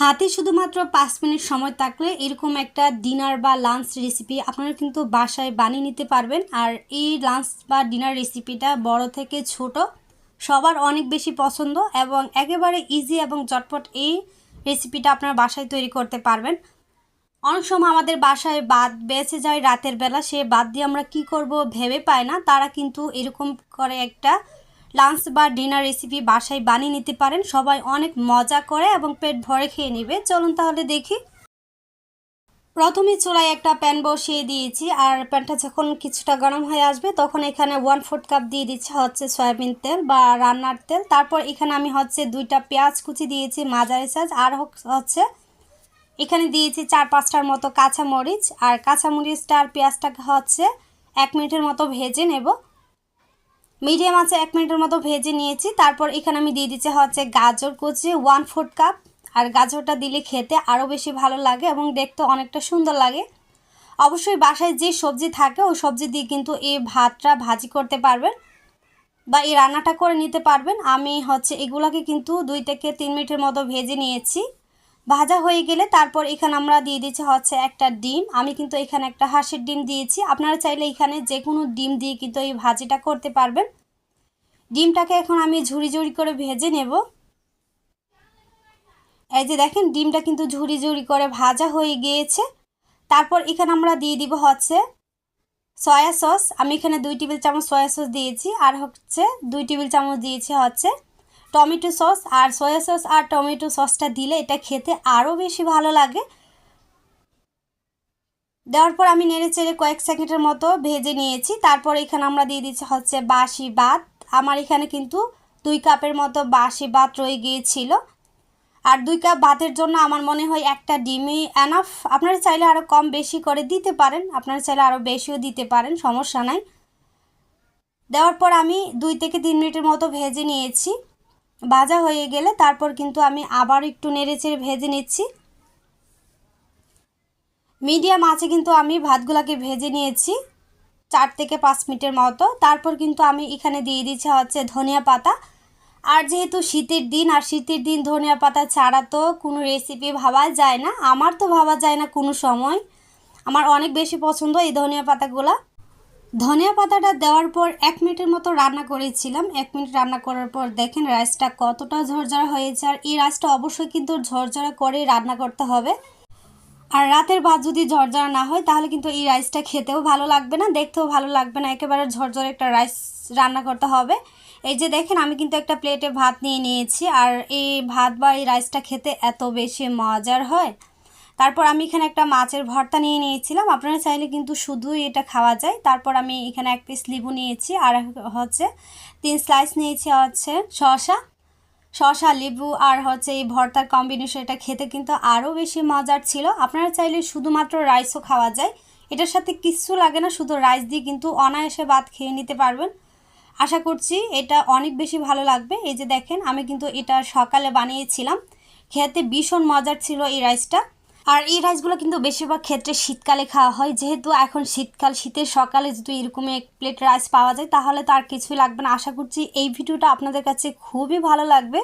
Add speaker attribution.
Speaker 1: হাতে শুধুমাত্র পাঁচ মিনিট সময় থাকলে এরকম একটা ডিনার বা লাঞ্চ রেসিপি আপনারা কিন্তু বাসায় বানিয়ে নিতে পারবেন। আর এই লাঞ্চ বা ডিনার রেসিপিটা বড় থেকে ছোট সবার অনেক বেশি পছন্দ এবং একেবারে ইজি এবং চটপট এই রেসিপিটা আপনারা বাসায় তৈরি করতে পারবেন। অনেক সময় আমাদের বাসায় বাদ বেঁচে যায় রাতের বেলা, সে বাদ দিয়ে আমরা কি করব ভেবে পাই না। তারা কিন্তু এরকম করে একটা লাঞ্চ বা ডিনার রেসিপি বাসায় বানিয়ে নিতে পারেন। সবাই অনেক মজা করে এবং পেট ভরে খেয়ে নেবে। চলুন তাহলে দেখি। প্রথমে চুলায় একটা প্যান বসিয়ে দিয়েছি আর প্যানটা যখন কিছুটা গরম হয়ে আসবে তখন এখানে ওয়ান ফোর্থ কাপ দিয়ে দিচ্ছি হচ্ছে সয়াবিন তেল বা রান্নার তেল। তারপর এখানে আমি হচ্ছে দুইটা পেঁয়াজ কুচি দিয়েছি, মাঝারি সাইজ আর হচ্ছে এখানে দিয়েছি চার পাঁচটার মতো কাঁচামরিচ। আর কাঁচামরিচটা আর পেঁয়াজটাকে হচ্ছে এক মিনিটের মতো ভেজে নেব। মিডিয়াম আছে এক মিনিটের মতো ভেজে নিয়েছি। তারপর এখানে আমি দিয়ে দিচ্ছি হচ্ছে গাজর কুচি ওয়ান ফোর্থ কাপ আর গাজরটা দিলে খেতে আরও বেশি ভালো লাগে এবং দেখতে অনেকটা সুন্দর লাগে। অবশ্যই বাসায় যে সবজি থাকে, ওই সবজি দিয়ে কিন্তু এই ভাতটা ভাজি করতে পারবেন বা এই রান্নাটা করে নিতে পারবেন। আমি হচ্ছে এগুলাকে কিন্তু দুই থেকে তিন মিনিটের মতো ভেজে নিয়েছি। ভাজা হয়ে গেলে তারপর এখানে আমরা দিয়ে দিচ্ছি হচ্ছে একটা ডিম। আমি কিন্তু এখানে একটা হাঁসের ডিম দিয়েছি। আপনারা চাইলে এখানে যে কোনো ডিম দিয়ে কিন্তু এই ভাজিটা করতে পারবেন। ডিমটাকে এখন আমি ঝুড়ি ঝুড়ি করে ভেজে নেব। এই যে দেখেন, ডিমটা কিন্তু ঝুড়ি ঝুড়ি করে ভাজা হয়ে গিয়েছে। তারপর এখানে আমরা দিয়ে দিব হচ্ছে সয়া সস। আমি এখানে দুই টেবিল চামচ সয়া সস দিয়েছি। আর হচ্ছে দুই টেবিল চামচ দিয়েছি হচ্ছে টমেটো সস আর সয়া সস আর টমেটো সসটা দিলে এটা খেতে আরও বেশি ভালো লাগে। দেওয়ার পর আমি নেড়ে চেড়ে কয়েক সেকেন্ডের মতো ভেজে নিয়েছি। তারপর এখানে আমরা দিয়ে দিচ্ছি হচ্ছে বাসি ভাত। আমার এখানে কিন্তু দুই কাপের মতো বাসি ভাত রয়ে গিয়েছিল। আর দুই কাপ ভাতের জন্য আমার মনে হয় একটা ডিমই এনাফ আপনারা চাইলে আরও কম বেশি করে দিতে পারেন। আপনারা চাইলে আরও বেশিও দিতে পারেন, সমস্যা নাই। দেওয়ার পর আমি দুই থেকে তিন মিনিটের মতো ভেজে নিয়েছি। ভাজা হয়ে গেলে তারপর কিন্তু আমি আবার একটু নেড়ে চেড়ে ভেজে নিচ্ছি। মিডিয়াম আছে কিন্তু আমি ভাতগুলোকে ভেজে নিয়েছি চার থেকে পাঁচ মিনিটের মতো। তারপর কিন্তু আমি এখানে দিয়ে দিচ্ছি হচ্ছে ধনিয়া পাতা। আর যেহেতু শীতের দিন, আর শীতের দিন ধনিয়া পাতা ছাড়া তো কোনো রেসিপি ভাবা যায় না। আমার তো ভাবা যায় না কোনো সময়। আমার অনেক বেশি পছন্দ এই ধনিয়া পাতাগুলো। ধনিয়া পাতাটা দেওয়ার পর এক মিনিটের মতো রান্না করেছিলাম। এক মিনিট রান্না করার পর দেখেন রাইসটা কতটা ঝরঝরা হয়েছে আর এই রাইসটা অবশ্যই কিন্তু ঝরঝরা করে রান্না করতে হবে। আর রাতের ভাত যদি ঝরঝরা না হয়, তাহলে কিন্তু এই রাইসটা খেতেও ভালো লাগবে না, দেখতেও ভালো লাগবে না। একেবারে ঝরঝরে একটা রাইস রান্না করতে হবে। এই যে দেখেন, আমি কিন্তু একটা প্লেটে ভাত নিয়ে নিয়েছি। আর এই ভাত বা এই রাইসটা খেতে এত বেশি মজার হয়। তারপর আমি এখানে একটা মাছের ভর্তা নিয়ে নিয়েছিলাম। আপনারা চাইলে কিন্তু শুধুই এটা খাওয়া যায়। তারপর আমি এখানে এক পিস লিবু নিয়েছি আর হচ্ছে তিন স্লাইস নিয়েছি হচ্ছে শসা। শসা, লেবু আর হচ্ছে এই ভর্তার কম্বিনেশন এটা খেতে কিন্তু আরও বেশি মজার ছিল। আপনারা চাইলে শুধুমাত্র রাইসও খাওয়া যায়। এটার সাথে কিচ্ছু লাগে না, শুধু রাইস দিয়ে কিন্তু অনায়াসে ভাত খেয়ে নিতে পারবেন। আশা করছি এটা অনেক বেশি ভালো লাগবে। এই যে দেখেন, আমি কিন্তু এটা সকালে বানিয়েছিলাম। খেতে ভীষণ মজার ছিল এই রাইসটা আর এই রাইসগুলো কিন্তু বেশিরভাগ ক্ষেত্রে শীতকালে খাওয়া হয়। যেহেতু এখন শীতকাল, শীতের সকালে যদি এরকম এক প্লেট রাইস পাওয়া যায়, তাহলে তার কিছুই লাগবে না। আশা করছি এই ভিডিওটা আপনাদের কাছে খুবই ভালো লাগবে।